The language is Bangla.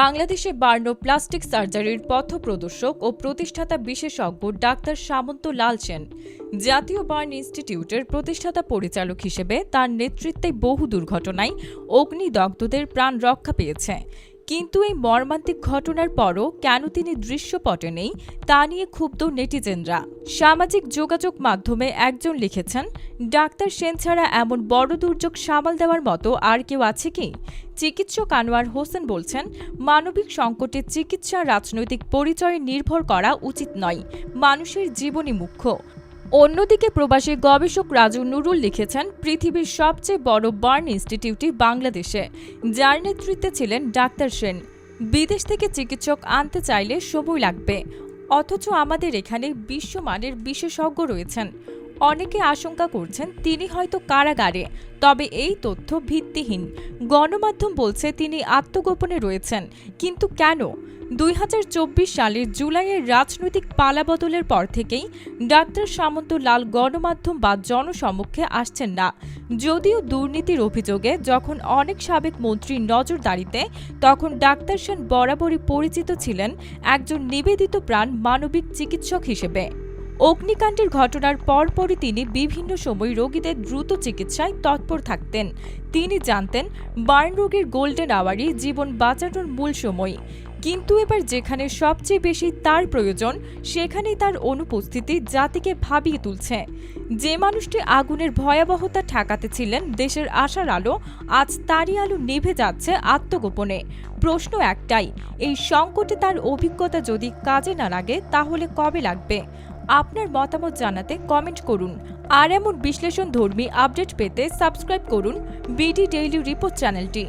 বাংলাদেশে বার্নো প্লাস্টিক সার্জারির পথপ্রদর্শক ও প্রতিষ্ঠাতা বিশেষজ্ঞ ডাক্তার সামন্ত লাল সেন। জাতীয় বার্ন ইনস্টিটিউটের প্রতিষ্ঠাতা পরিচালক হিসেবে তার নেতৃত্বে বহু দুর্ঘটনায় অগ্নিদগ্ধদের প্রাণ রক্ষা পেয়েছে। কিন্তু এই মর্মান্তিক ঘটনার পরও কেন তিনি দৃশ্যপটে নেই, তা নিয়ে ক্ষুব্ধ নেটিজেনরা। সামাজিক যোগাযোগ মাধ্যমে একজন লিখেছেন, ডাক্তার সেন ছাড়া এমন বড় দুর্যোগ সামাল দেওয়ার মতো আর কেউ আছে কি? চিকিৎসক আনোয়ার হোসেন বলছেন, মানবিক সংকটে চিকিৎসা রাজনৈতিক পরিচয়ে নির্ভর করা উচিত নয়, মানুষের জীবনই মুখ্য। অন্যদিকে প্রবাসী গবেষক রাজু নুরুল লিখেছেন, পৃথিবীর সবচেয়ে বড় বার্ন ইনস্টিটিউটটি বাংলাদেশে। যার নেতৃত্বে ছিলেন ডাক্তার সেন। বিদেশ থেকে চিকিৎসক আনতে চাইলে সময় লাগবে। অথচ আমাদের এখানে বিশ্বমানের বিশেষজ্ঞ রয়েছেন। অনেকে আশঙ্কা করছেন, তিনি হয়তো কারাগারে। তবে এই তথ্য ভিত্তিহীন। গণমাধ্যম বলছে, তিনি আত্মগোপনে রয়েছেন। কিন্তু কেন? দুই হাজার চব্বিশ সালের জুলাইয়ের রাজনৈতিক পালাবদলের পর থেকেই ডাক্তার সামন্ত লাল গণমাধ্যম বা জনসমক্ষে আসছেন না। যদিও দুর্নীতির অভিযোগে যখন অনেক সাবেক মন্ত্রী নজরদারিতে, তখন ডাক্তার সেন বরাবরই পরিচিত ছিলেন একজন নিবেদিত প্রাণ মানবিক চিকিৎসক হিসেবে। অগ্নিকাণ্ডের ঘটনার পরপরই তিনি বিভিন্ন সময় রোগীদের দ্রুত চিকিৎসায় তৎপর থাকতেন। তিনি জানতেন, বার্ন রোগের গোল্ডেন আওয়ারই জীবন বাঁচানোর মূল সময়। কিন্তু এবার যেখানে সবচেয়ে বেশি তার প্রয়োজন, সেখানেই তার অনুপস্থিতি জাতিকে ভাবিয়ে তুলছে। যে মানুষটি আগুনের ভয়াবহতা ঠেকাতে ছিলেন, দেশের আশার আলো আজ তারই আলো নিভে যাচ্ছে আত্মগোপনে। প্রশ্ন একটাই, এই সংকটে তার অভিজ্ঞতা যদি কাজে না লাগে, তাহলে কবে লাগবে? আপনার মতামত জানাতে কমেন্ট করুন। আর এমন বিশ্লেষণ ধর্মী আপডেট পেতে সাবস্ক্রাইব করুন বিডি ডেইলি রিপোর্ট চ্যানেলটি